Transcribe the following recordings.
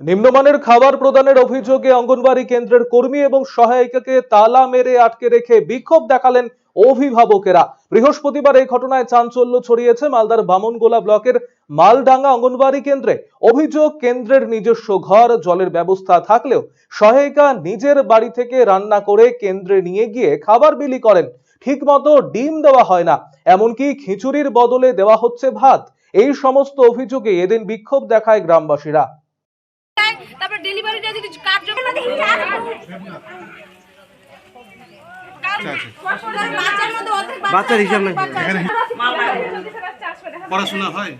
নিম্নমানের খাবার প্রদানের অভিযোগে অঙ্গনবাড়ি কেন্দ্রের কর্মী এবং সহায়িকাকে তালা মেরে আটকে রেখে বিক্ষোভ দেখালেন অভিভাবকেরা। বৃহস্পতিবার এই ঘটনায় চাঞ্চল্য ছড়িয়েছে মালদার বামনগোলা ব্লকের মালডাঙ্গা অঙ্গনবাড়ি কেন্দ্রে। অভিযোগ, কেন্দ্রের নিজস্ব ঘর, জলের ব্যবস্থা থাকলেও সহায়িকা নিজের বাড়ি থেকে রান্না করে কেন্দ্রে নিয়ে গিয়ে খাবার বিলি করেন। ঠিকমতো ডিম দেওয়া হয় না, এমনকি খিচুড়ির বদলে দেওয়া হচ্ছে ভাত। এই সমস্ত অভিযোগে এদিন বিক্ষোভ দেখায় গ্রামবাসীরা তারপর ডেলিভারিটা যদি কার্যক্রম বাচ্চার মধ্যে অর্ধেক বাচ্চার হিসাব নাই। পড়াশোনা হয়?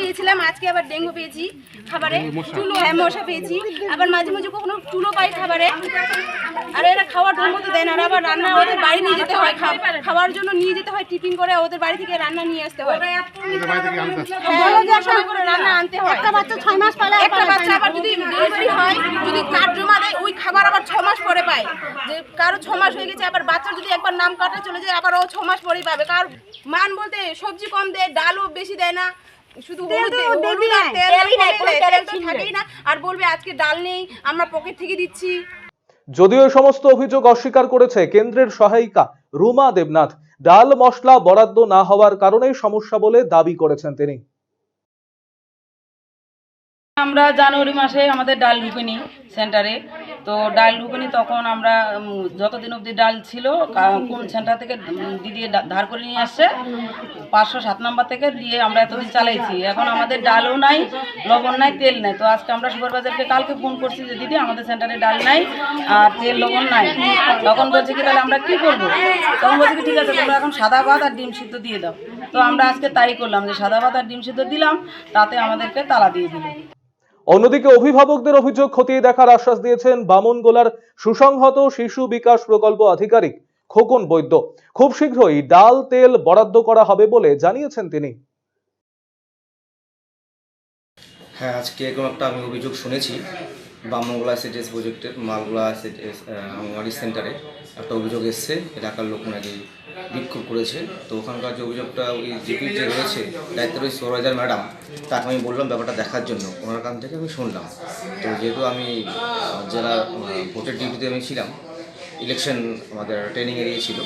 পেয়েছিলাম আজকে আবার ডেঙ্গু পেয়েছি খাবারে। চুলো হ্যাঁ মশা পেয়েছি। আবার মাঝে মাঝে কখনো চুলো পাই খাবারে। আর এরা খাওয়ার ঠিক মতো দেয় না। আর আবার রান্না ওদের বাড়ি নিয়ে যেতে হয় খাওয়ার জন্য নিয়ে যেতে হয় টিফিন করে ওদের বাড়ি থেকে রান্না নিয়ে আসতে হয়। হ্যাঁ, রান্না আনতে হয়। একটা বাচ্চা ছয় মাস পালে একটা বাচ্চা আবার যদি ডেলিভারি হয় যদি কার্ড জমা দেয় ওই খাবার আবার ছ মাস পরে পায়। যে কারও ছ মাস হয়ে গেছে আবার বাচ্চা যদি একবার নাম কাটা চলে যায় আবার ও ছ মাস পরেই পাবে। কার মান বলতে সবজি কম দেয় ডালও বেশি দেয় না। শুধু হলুদ আর তেল থাকেই না। আর বলবে আজকে ডাল নেই আমরা পকেট থেকে দিচ্ছি। যদিও সমস্ত অভিযোগ অস্বীকার করেছে কেন্দ্রের সহায়িকা রুমা দেবনাথ, ডাল মশলা বরাদ্দ না হওয়ার কারণেই সমস্যা বলে দাবি করেছেন তিনি। আমরা জানুয়ারি মাসে আমাদের ডাল ঢুকেনি সেন্টারে। তো ডাল ঢুকেনি তখন আমরা যতদিন অবধি ডাল ছিল কোন সেন্টার থেকে দিদি ধার করে নিয়ে আসছে, পাঁচশো সাত নাম্বার থেকে দিয়ে আমরা এতদিন চালাইছি। এখন আমাদের ডালও নাই, লবণ নাই, তেল নাই। তো আজকে আমরা সুপারবাজারকে কালকে ফোন করছি যে, দিদি, আমাদের সেন্টারে ডাল নাই আর তেল, লবণ নাই। তখন বলছে কি, তাহলে আমরা কি করব? তখন বলছে কি, ঠিক আছে, তোমরা এখন সাদা ভাত আর ডিম সিদ্ধ দিয়ে দাও। তো আমরা আজকে তাই করলাম যে, সাদা ভাত আর ডিম সিদ্ধ দিলাম, তাতে আমাদেরকে তালা দিয়ে দিল। অন্যদিকে অভিভাবকদের অভিযোগ খতিয়ে দেখার আশ্বাস দিয়েছেন বামনগোলার সুসংহত শিশু বিকাশ প্রকল্প আধিকারিক খোকন বৈদ্য। খুব শীঘ্রই ডাল, তেল বরাদ্দ করা হবে বলে জানিয়েছেন তিনি। হ্যাঁ আজকে এরকম একটা আমি অভিযোগ শুনেছি। বামনগোলা এসএডিএস প্রজেক্টের, মালগোলা এসএডিএস অঙ্গনওয়াড়ি সেন্টারে। একটা অভিযোগ এসছে, এলাকার লোক নাকি বিক্ষোভ করেছে। তো ওখানকার যে অভিযোগটা ওই জিপি যে রয়েছে দায়িত্ব রয়েছে সুপারভাইজার ম্যাডাম, তাকে আমি বললাম ব্যাপারটা দেখার জন্য। ওনার কাছ থেকে আমি শুনলাম। তো যেহেতু আমি জেলা ভোটের ডিউটিতে আমি ছিলাম, ইলেকশন আমাদের ট্রেনিং এরিয়া ছিল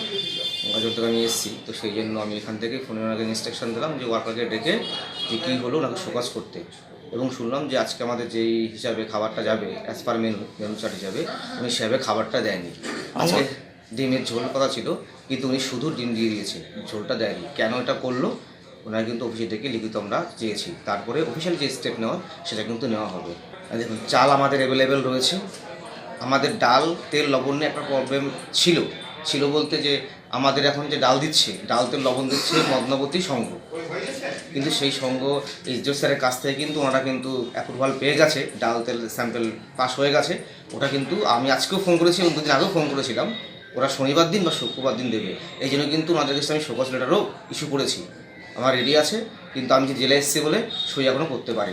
গাজর থেকে আমি এসেছি। তো সেই জন্য আমি এখান থেকে ফোনে ওনাকে ইনস্ট্রাকশন দিলাম যে ওয়ার্কারকে ডেকে যে কী হলো ওনাকে ফোকাস করতে। এবং শুনলাম যে আজকে আমাদের যেই হিসাবে খাবারটা যাবে as per menu menu chart হিসাবে, উনি সেভাবে খাবারটা দেয়নি। আজকে ডিমের ঝোল কথা ছিল, কিন্তু উনি শুধু ডিম দিয়ে দিয়েছে, ঝোলটা দেয়নি। কেন এটা করল? ওনারা কিন্তু অফিসে থেকে লিখিত আমরা চেয়েছি। তারপরে অফিসিয়াল যে স্টেপ নেওয়া, সেটা কিন্তু নেওয়া হবে। দেখুন, চাল আমাদের অ্যাভেলেবেল রয়েছে। আমাদের ডাল, তেল, লবণ নিয়ে একটা প্রবলেম ছিল। ছিল বলতে যে, আমাদের এখন যে ডাল দিচ্ছে, ডাল, তেল, লবণ দিচ্ছে মদনাবতী সংঘ। কিন্তু সেই সঙ্গ এইচডিও স্যারের কাছ থেকে কিন্তু ওনারা কিন্তু অ্যাপ্রুভাল পেয়ে গেছে। ডাল তেল স্যাম্পেল পাস হয়ে গেছে। ওটা কিন্তু আমি আজকেও ফোন করেছি, এবং দুদিন আগেও ফোন করেছিলাম। ওরা শনিবার দিন বা শুক্রবার দিন দেবে। এই জন্য কিন্তু ওনাদের কাছে আমি শোকজ লেটারও ইস্যু করেছি। আমার রেডি আছে, কিন্তু আমি যে জেলে এসেছি বলে সই এখনও করতে পারিনি।